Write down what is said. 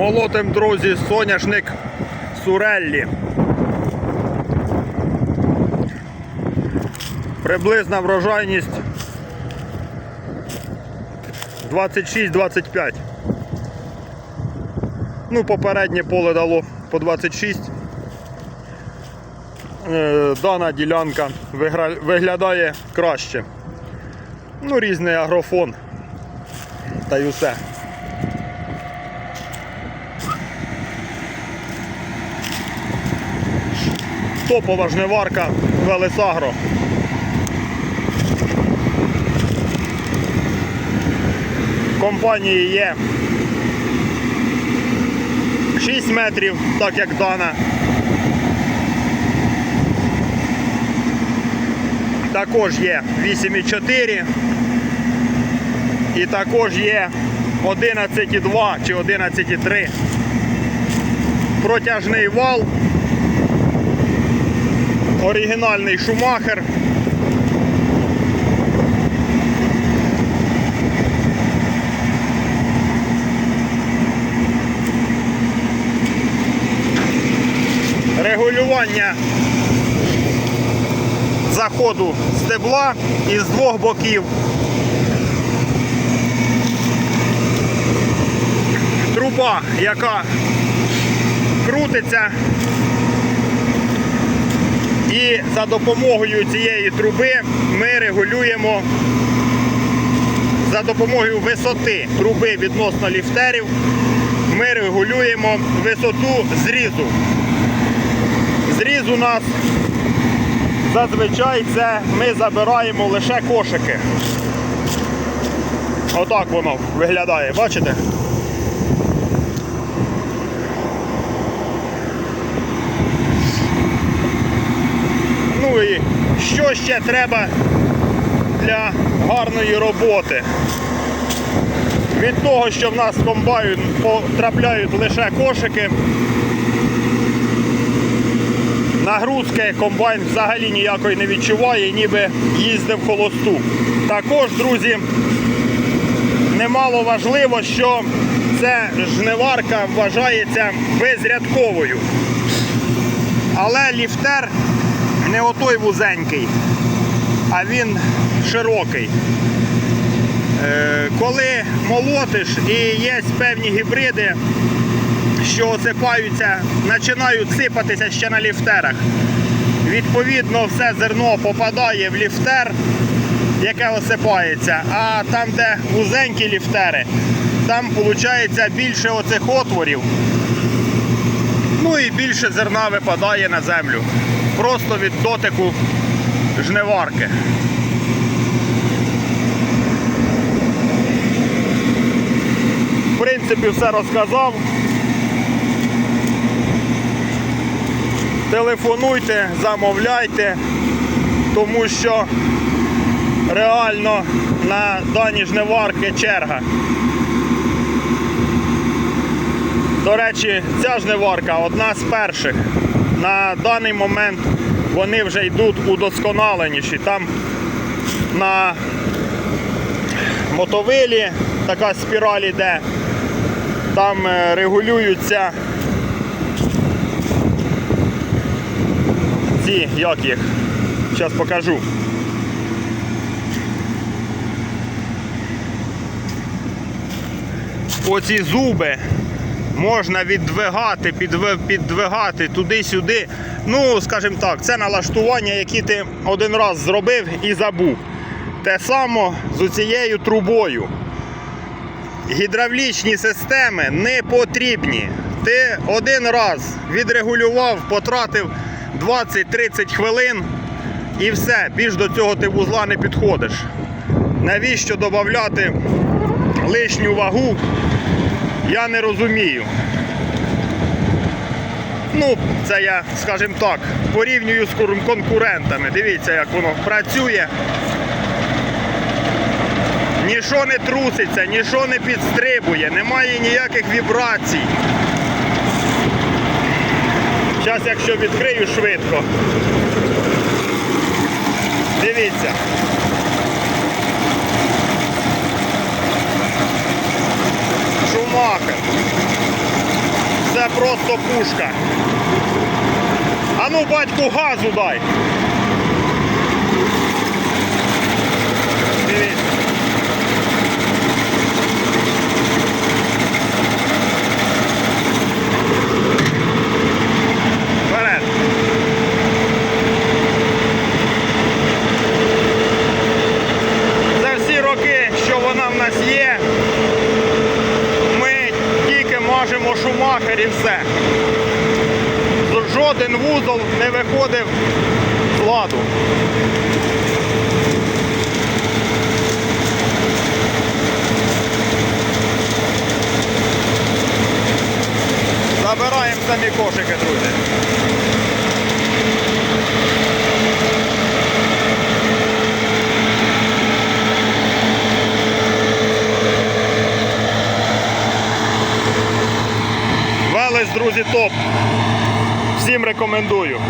Молотим, друзі, соняшник Суреллі. Приблизна врожайність 26-25. Ну, попереднє поле дало по 26. Е, Дана ділянка виглядає краще. Ну, різний агрофон. Та й усе. Топова жниварка Велесагро. Компанії є 6 метрів, так як дана. Також є 8,4 і також є 11,2 чи 11,3. Протяжний вал. Оригінальний шумахер. Регулювання заходу стебла із двох боків. Труба, яка крутиться. І за допомогою цієї труби ми регулюємо за допомогою висоти труби відносно ліфтерів. Ми регулюємо висоту зрізу. Зріз у нас зазвичай це ми забираємо лише кошики. Отак воно виглядає, бачите? Ну і що ще треба для гарної роботи? Від того, що в нас в комбайн потрапляють лише кошики, нагрузки комбайн взагалі ніякої не відчуває, ніби їздив холосту. Також, друзі, немало важливо, що ця жниварка вважається безрядковою. Але ліфтер не отой вузенький, а він широкий. Е, Коли молотиш і є певні гібриди, що осипаються, починають сипатися ще на ліфтерах. Відповідно, все зерно попадає в ліфтер, яке осипається, а там, де вузенькі ліфтери, там виходить більше оцих отворів. Ну і більше зерна випадає на землю. Просто від дотику жниварки. В принципі, все розказав. Телефонуйте, замовляйте, тому що реально на дані жниварки черга. До речі, ця жниварка одна з перших. На даний момент вони вже йдуть удосконаленіші. Там на мотовилі така спіраль іде, там е, регулюються ці, як їх, зараз покажу. Оці зуби можна віддвигати, піддвигати туди-сюди. Ну, скажімо так, це налаштування, які ти один раз зробив і забув. Те саме з цією трубою. Гідравлічні системи не потрібні. Ти один раз відрегулював, потратив 20-30 хвилин і все, більш до цього ти вузла не підходиш. Навіщо додати лишню вагу? Я не розумію. Ну, це я, скажімо так, порівнюю з конкурентами. Дивіться, як воно працює. Ніщо не труситься, ніщо не підстрибує, немає ніяких вібрацій. Зараз, якщо відкрию швидко. Дивіться. Камахи. Це просто пушка. А ну, батьку, газу дай! Шумахер і все. Жоден вузол не виходив з ладу. Забираємо самі кошики, друзі. Друзі, топ. Всім рекомендую.